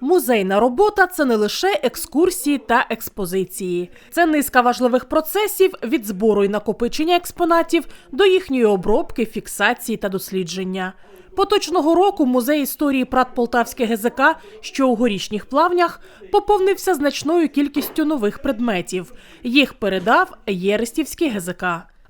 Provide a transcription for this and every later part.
Музейна робота це не лише екскурсії та експозиції. Це низка важливих процесів від збору і накопичення експонатів до їхньої обробки, фіксації та дослідження. Поточного року музей історії Прат Полтавське ГЗК, що у горішніх плавнях, поповнився значною кількістю нових предметів. Їх передав Єрестівський ГЗК.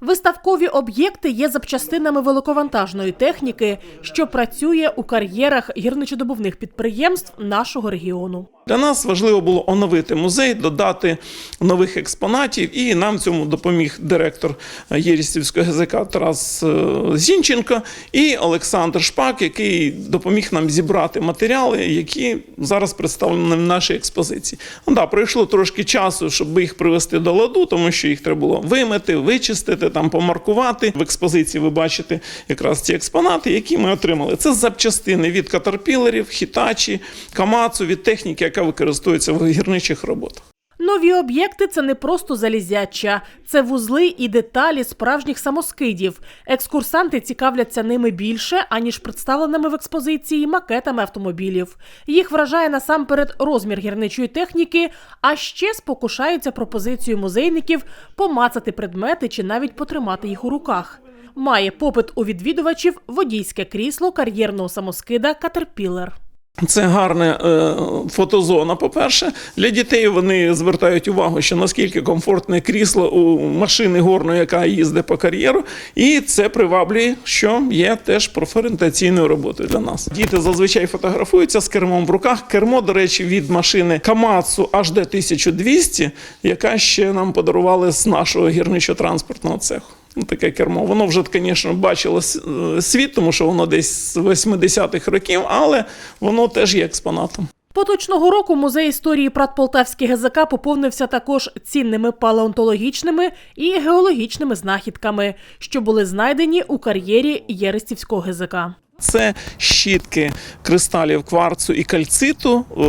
Виставкові об'єкти є запчастинами великовантажної техніки, що працює у кар'єрах гірничодобувних підприємств нашого регіону. Для нас важливо було оновити музей, додати нових експонатів, і нам цьому допоміг директор Єрістівського ГЗК Тарас е, Зінченко і Олександр Шпак, який допоміг нам зібрати матеріали, які зараз представлені в нашій експозиції. Ну, да, пройшло трошки часу, щоб їх привести до ладу, тому що їх треба було вимити, вичистити, там помаркувати. В експозиції ви бачите якраз ці експонати, які ми отримали. Це запчастини від катерпілерів, хітачі, камацу, від техніки, яка використовується в гірничих роботах. Нові об'єкти це не просто залізяча, це вузли і деталі справжніх самоскидів. Екскурсанти цікавляться ними більше, аніж представленими в експозиції макетами автомобілів. Їх вражає насамперед розмір гірничої техніки, а ще спокушаються пропозицією музейників помацати предмети чи навіть потримати їх у руках. Має попит у відвідувачів водійське крісло кар'єрного самоскида Катерпілер. Це гарна е, фотозона. По-перше, для дітей вони звертають увагу, що наскільки комфортне крісло у машини горної, яка їздить по кар'єру, і це приваблює, що є теж профорієнтаційною роботою для нас. Діти зазвичай фотографуються з кермом в руках. Кермо, до речі, від машини Камацу HD 1200, яка ще нам подарували з нашого гірничо-транспортного цеху. Ну, таке кермо. Воно вже, звісно, бачило е, світ, тому що воно десь з 80-х років, але воно теж є експонатом. Поточного року музей історії Прат Полтавський ГЗК поповнився також цінними палеонтологічними і геологічними знахідками, що були знайдені у кар'єрі Єрестівського ГЗК. Це щітки кристалів кварцу і кальциту е,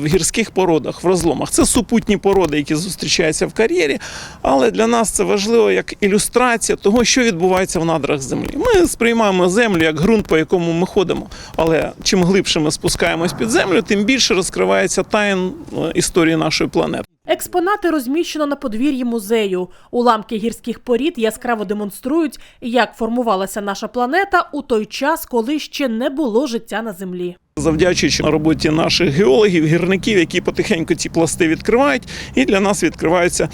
в гірських породах, в розломах. Це супутні породи, які зустрічаються в кар'єрі. Але для нас це важливо як ілюстрація того, що відбувається в надрах землі. Ми сприймаємо землю як ґрунт, по якому ми ходимо. Але чим глибше ми спускаємось під землю, тим більше розкривається тайн е, історії нашої планети. Експонати розміщено на подвір'ї музею. Уламки гірських порід яскраво демонструють, як формувалася наша планета у той час, коли ще не було життя на землі. Завдячуючи роботі наших геологів, гірників, які потихеньку ці пласти відкривають, і для нас відкриваються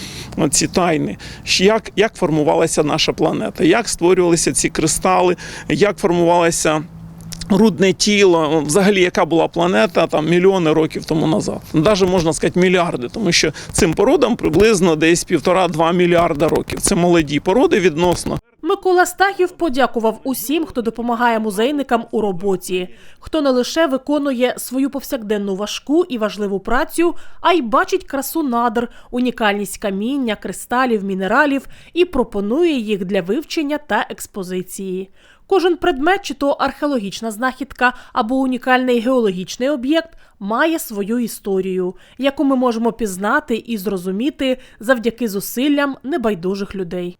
ці тайни, як, як формувалася наша планета, як створювалися ці кристали, як формувалося. Рудне тіло, взагалі, яка була планета там мільйони років тому назад. Навіть можна сказати мільярди, тому що цим породам приблизно десь півтора-два мільярда років. Це молоді породи відносно. Микола Стахів подякував усім, хто допомагає музейникам у роботі, хто не лише виконує свою повсякденну важку і важливу працю, а й бачить красу надр, унікальність каміння, кристалів, мінералів і пропонує їх для вивчення та експозиції. Кожен предмет, чи то археологічна знахідка або унікальний геологічний об'єкт, має свою історію, яку ми можемо пізнати і зрозуміти завдяки зусиллям небайдужих людей.